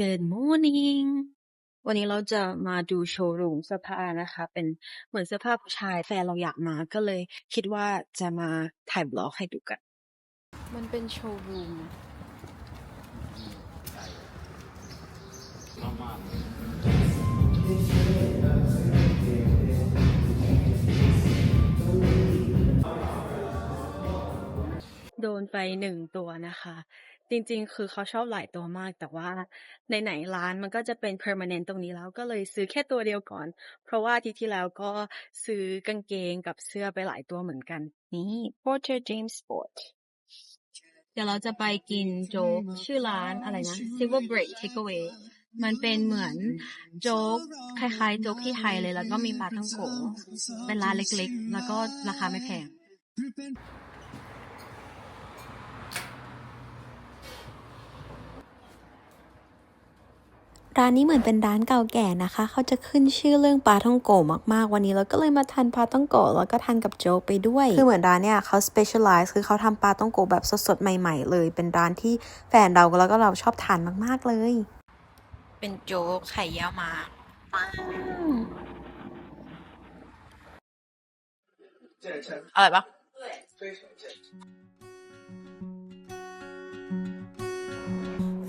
Good morning วันนี้เราจะมาดูโชว์รูมเสื้อผ้านะคะ เป็นเหมือนเสื้อผ้าผู้ชายแฟนเราอยากมาก็เลยคิดว่าจะมาถ่ายบล็อกให้ดูกัน มันเป็นโชว์รูม โดนไปหนึ่งตัวนะคะ จริง ๆ คือเขาชอบหลายตัวมาก แต่ว่าไหนๆร้านมันก็จะเป็น permanent ตรงนี้แล้วก็เลยซื้อแค่ตัวเดียวก่อน เพราะว่าอาทิตย์ที่แล้วก็ซื้อกางเกงกับเสื้อไปหลายตัวเหมือนกัน นี่ Porter James Sport เดี๋ยวเราจะไปกินโจ๊กชื่อร้านอะไรนะ Silver Break Takeaway มันเป็นเหมือนโจ๊กคล้ายๆ โจ๊กที่ไทยเลย แล้วก็มีปลาท่องโกเป็นร้านเล็กๆ แล้วก็ราคาไม่แพง ร้านนี้เหมือนเป็นร้านเก่าแก่นะคะ เขาจะขึ้นชื่อเรื่องปลาท่องโกะมากๆ วันนี้เราก็เลยมาทานปลาท่องโกะแล้วก็ทานกับโจ๊กไปด้วย คือเหมือนร้านเนี่ยเขา specialize คือเขาทำปลาท่องโกะแบบสดๆ ใหม่ ๆ เลย เป็นร้านที่แฟนเราแล้วก็เราชอบทานมากๆเลย เป็นโจ๊กไข่ยาวมาอร่อยปะ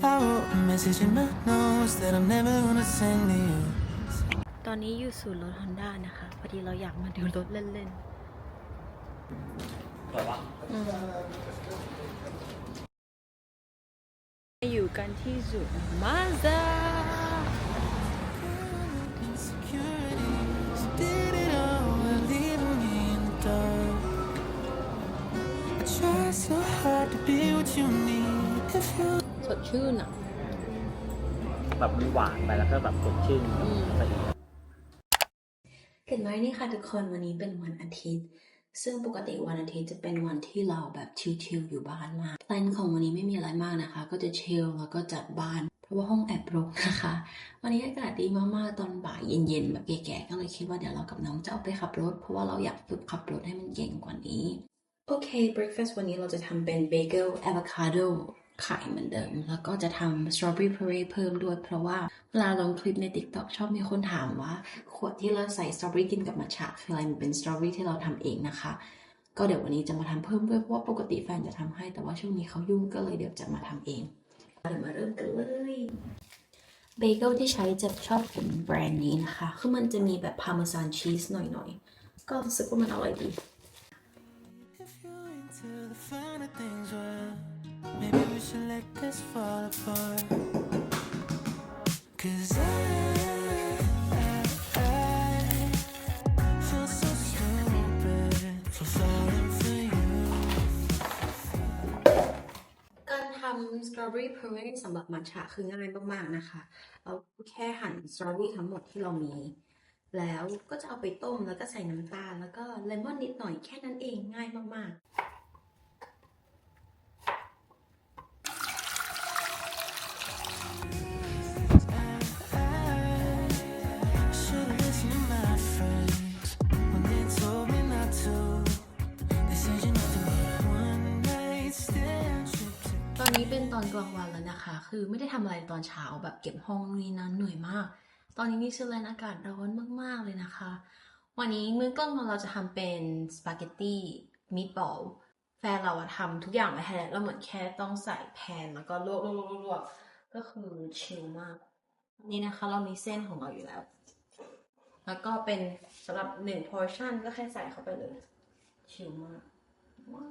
I wrote a message in my notes that I'm never gonna send to you. ตอนนี้อยู่ศูนย์รถฮอนด้านะคะ พอดีเราอยากมาดูรถเล่นๆอยู่กันที่ศูนย์มาซา Insecurities did it all while leaving me in the dark. I try so hard to be what you need. If you สดชื่นอะ แบบมันหวานไปแล้วก็แบบสดชื่นไปอีก Good morning ค่ะทุกคนวันนี้เป็นวันอาทิตย์ ซึ่งปกติวันอาทิตย์จะเป็นวันที่เราแบบชิลๆอยู่บ้านมากแพลนของวันนี้ไม่มีอะไรมากนะคะ ก็จะชิลแล้วก็จัดบ้าน เพราะว่าห้องแอบรกนะคะ วันนี้อากาศดีมากๆตอนบ่ายเย็นๆแบบแก่ๆก็เลยคิดว่าเดี๋ยวเรากับน้องจะออกไปขับรถ เพราะว่าเราอยากฝึกขับรถให้มันเก่งกว่านี้ โอเค breakfast วันนี้เราจะทำเป็นเบเกิลอะโวคาโด ไข่เหมือนเดิม แล้วก็จะทำ strawberry puree เพิ่มด้วย เพราะว่าเวลาลงคลิปใน TikTok ชอบมีคนถามว่า ขวดที่เราใส่ strawberry กินกับมัทฉะคืออะไรมันเป็น strawberry ที่เราทำเองนะคะ ก็เดี๋ยววันนี้จะมาทำเพิ่มด้วยเพราะว่าปกติแฟนจะทำให้แต่ว่าช่วงนี้เขายุ่งก็เลยเดี๋ยวจะมาทำเองเดี๋ยวมาเริ่มกันเลยเบเกิลที่ใช้จะชอบเป็นแบรนด์นี้นะคะ คือมันจะมีแบบพาร์เมซานชีสหน่อยๆ ก็รู้สึกว่ามันอร่อยดี should let this fall apart. Cause I, I, I feel so stupid for falling for you. การทำ strawberry puree สำหรับมัทฉะคือง่ายมากๆนะคะ เราแค่หั่น strawberry ทั้งหมดที่เรามี แล้วก็จะเอาไปต้มแล้วก็ใส่น้ำตาล แล้วก็เลมอนนิดหน่อยแค่นั้นเองง่ายมากๆ เป็นตอนกลางวันแล้วนะคะ คือไม่ได้ทำอะไรตอนเช้าแบบเก็บห้องนี่นะเหนื่อยมาก ตอนนี้นิวซีแลนด์อากาศร้อนมากๆเลยนะคะ วันนี้มื้อกลางวันเราจะทำเป็นสปาเกตตี้มีดบอลแฟนเราอะทำทุกอย่างไว้ให้แล้วเราเหมือนแค่ต้องใส่แพนแล้วก็ลวกลวกลวกก็คือชิลมาก นี่นะคะเรามีเส้นของเราอยู่แล้ว แล้วก็เป็นสำหรับหนึ่ง portion ก็แค่ใส่เข้าไปเลย ชิลมากว้า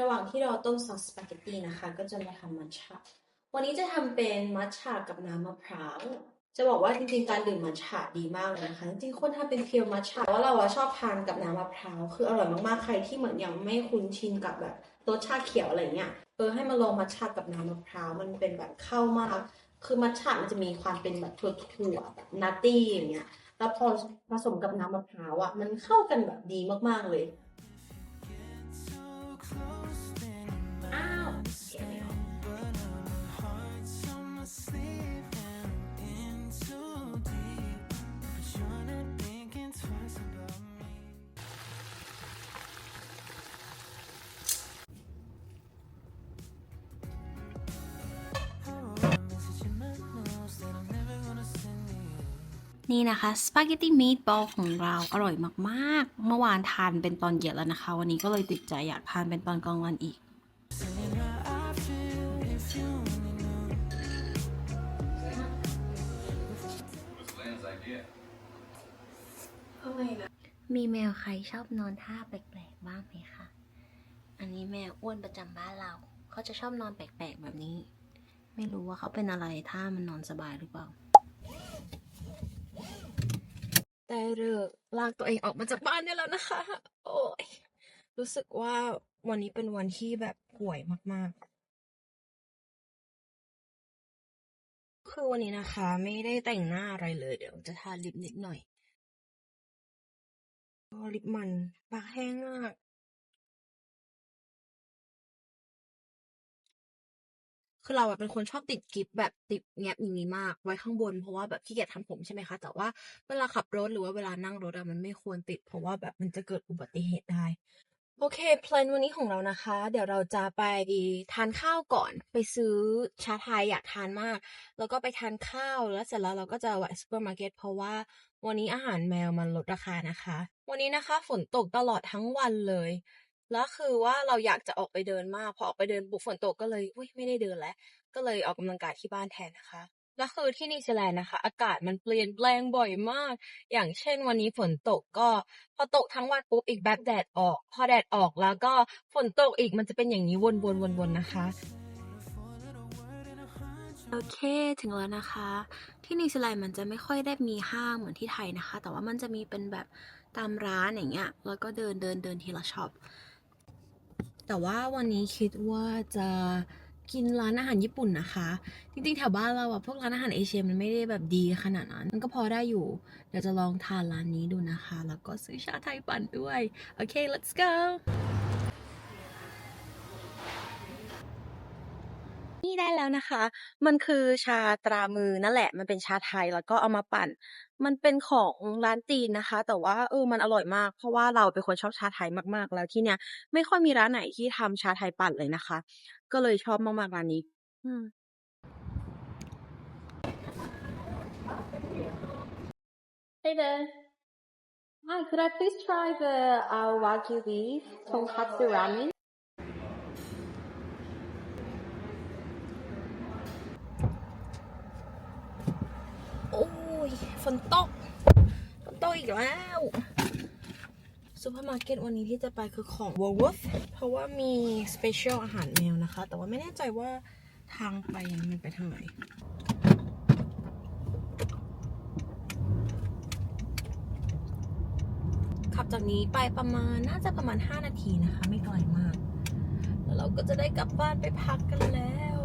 ระหว่างที่เราต้มซอสสปาเกตตีนะคะ ก็จะมาทำมัทฉะวันนี้จะทำเป็นมัทฉะกับน้ำมะพร้าวจะบอกว่าจริงๆ การดื่มมัทฉะดีมากเลยนะคะ จริงๆคนทำเป็นเพียวมัทฉะว่าเราอะชอบทานกับน้ำมะพร้าวคืออร่อยมากๆ ใครที่เหมือนยังไม่คุ้นชินกับแบบรสชาเขียวอะไรเงี้ยเออให้มาลองมัทฉะกับน้ำมะพร้าวมันเป็นแบบเข้ามาก คือมัทฉะมันจะมีความเป็นแบบถั่วๆแบบนัตตี้อย่างเงี้ยแล้วพอผสมกับน้ำมะพร้าวอะมันเข้ากันแบบดีมากๆเลย นี่นะคะสปาเกตตี้มีดบอลของเราอร่อยมากๆ เมื่อวานทานเป็นตอนเย็นแล้วนะคะ วันนี้ก็เลยติดใจอยากทานเป็นตอนกลางวันอีก มีแมวใครชอบนอนท่าแปลกๆบ้างไหมคะ อันนี้แมวอ้วนประจำบ้านเรา เขาจะชอบนอนแปลกๆแบบนี้ ไม่รู้ว่าเขาเป็นอะไรท่ามันนอนสบายหรือเปล่า ได้เลิกลากตัวเองออกมาจากบ้านได้แล้วนะคะ โอ้ยรู้สึกว่าวันนี้เป็นวันที่แบบป่วยมากๆ คือวันนี้นะคะ ไม่ได้แต่งหน้าอะไรเลย เดี๋ยวจะทาลิปนิดหน่อยก็ลิปมันปากแห้งมาก คือเราอะเป็นคนชอบติดกิฟแบบติดแงบอย่างนี้มาก ไว้ข้างบนเพราะว่าแบบขี้เกียจทำผมใช่ไหมคะ แต่ว่าเวลาขับรถหรือว่าเวลานั่งรถอะมันไม่ควรติด เพราะว่าแบบมันจะเกิดอุบัติเหตุได้ โอเคแพลนวันนี้ของเรานะคะ เดี๋ยวเราจะไปทานข้าวก่อน ไปซื้อชาไทยอยากทานมาก แล้วก็ไปทานข้าวแล้วเสร็จแล้วเราก็จะแวะซูเปอร์มาร์เก็ตเพราะว่าวันนี้อาหารแมวมันลดราคานะคะ วันนี้นะคะ ฝนตกตลอดทั้งวันเลย แล้วคือว่าเราอยากจะออกไปเดินมาก พอออกไปเดินบุกฝนตกก็เลยอุ้ยไม่ได้เดินแล้ว ก็เลยออกกำลังกายที่บ้านแทนนะคะแล้วคือที่นิวซีแลนด์นะคะ อากาศมันเปลี่ยนแปลงบ่อยมาก อย่างเช่นวันนี้ฝนตกก็ พอตกทั้งวันปุ๊บอีกแบบแดดออก พอแดดออกแล้วก็ฝนตกอีกมันจะเป็นอย่างนี้วนๆๆๆนะคะโอเค ถึงแล้วนะคะ ที่นิวซีแลนด์มันจะไม่ค่อยได้มีห้างเหมือนที่ไทยนะคะ แต่ว่ามันจะมีเป็นแบบตามร้านอย่างเงี้ย แล้วก็เดินเดินเดินทีละช็อป แต่ว่าวันนี้คิดว่าจะกินร้านอาหารญี่ปุ่นนะคะ จริงๆแถวบ้านเราอะพวกร้านอาหารเอเชียมันไม่ได้แบบดีขนาดนั้น มันก็พอได้อยู่ เดี๋ยวจะลองทานร้านนี้ดูนะคะ แล้วก็ซื้อชาไทยปั่นด้วย โอเค let's go นี่ได้แล้วนะคะ มันคือชาตรามือนั่นแหละ มันเป็นชาไทยแล้วก็เอามาปั่น มันเป็นของร้านจีนนะคะ แต่ว่าเออมันอร่อยมาก เพราะว่าเราเป็นคนชอบชาไทยมากๆ แล้วที่เนี้ยไม่ค่อยมีร้านไหนที่ทำชาไทยปั่นเลยนะคะ ก็เลยชอบมากๆร้านนี้ อืม Hey there. Hi, could I please try the uh, wagyu beef tonkatsu ramen? โอ้ย ฝนตกฝนตกอีกแล้วซูเปอร์มาร์เก็ตวันนี้ที่จะไปคือของ w o l w o r t h เพราะว่ามีสเปเชียลอาหารแมวนะคะ แต่ว่าไม่แน่ใจว่าทางไปมันไปทางไหนขับจากนี้ไปประมาณน่าจะประมาณ 5 นาทีนะคะ ไม่ไกลมาก แล้วเราก็จะได้กลับบ้านไปพักกันแล้ว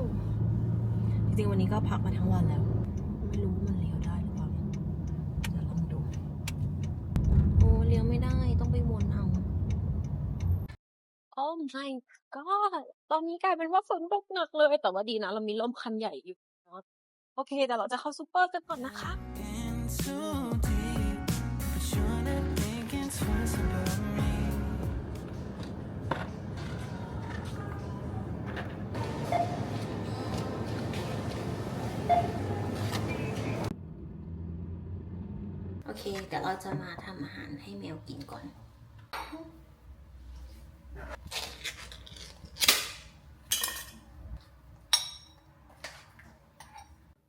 จริงๆวันนี้ก็พักมาทั้งวันแล้ว ไม่รู้ว่ามันเลี้ยวได้หรือเปล่าเดี๋ยวลองดู โอ้เลี้ยวไม่ได้ต้องไปวนเอา Oh my god ตอนนี้กลายเป็นว่าฝนตกหนักเลย แต่ว่าดีนะ เรามีร่มคันใหญ่อยู่เนอะโอเค แต่เราจะเข้าซูเปอร์กันก่อนนะคะโอเคเดี๋ยวเราจะมาทำอาหารให้แมวกินก่อน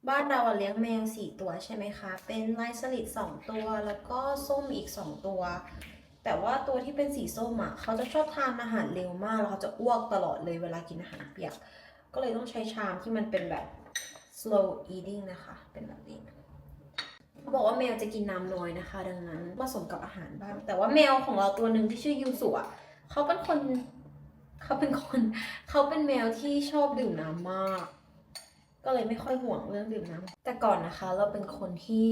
บ้านเราเลี้ยงแมวสี่ตัวใช่ไหมคะ เป็นลายสลิดสองตัวแล้วก็ส้มอีกสองตัว แต่ว่าตัวที่เป็นสีส้มอะเขาจะชอบทานอาหารเร็วมากแล้วเขาจะอ้วกตลอดเลยเวลากินอาหารเปียก ก็เลยต้องใช้ชามที่มันเป็นแบบ slow eating นะคะ เป็นแบบนี้เขาบอกว่าแมวจะกินน้ำน้อยนะคะ ดังนั้นผสมกับอาหารบ้าง แต่ว่าแมวของเราตัวหนึ่งที่ชื่อยูสุอะเขาเป็นคนเขาเป็นคนเขาเป็นแมวที่ชอบดื่มน้ำมาก ก็เลยไม่ค่อยห่วงเรื่องดื่มน้ำแต่ก่อนนะคะ เราเป็นคนที่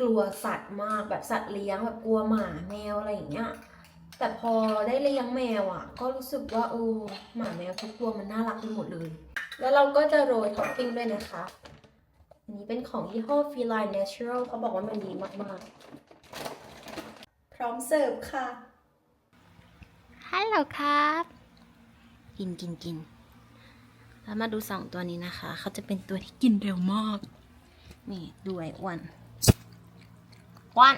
กลัวสัตว์มากแบบสัตว์เลี้ยงแบบกลัวหมาแมวอะไรอย่างเงี้ยแต่พอได้เลี้ยงแมวอะ ก็รู้สึกว่าเออหมาแมวทุกตัวมันน่ารักไปหมดเลย แล้วเราก็จะโรยท็อปปิ้งด้วยนะคะอันนี้เป็นของยี่ห้อ Feline Natural เขาบอกว่ามันดีมากๆ พร้อมเสิร์ฟค่ะ ฮัลโหลครับ กินกินกิน แล้วมาดูสองตัวนี้นะคะ เขาจะเป็นตัวที่กินเร็วมาก นี่ดูไอ้อ้วนวัน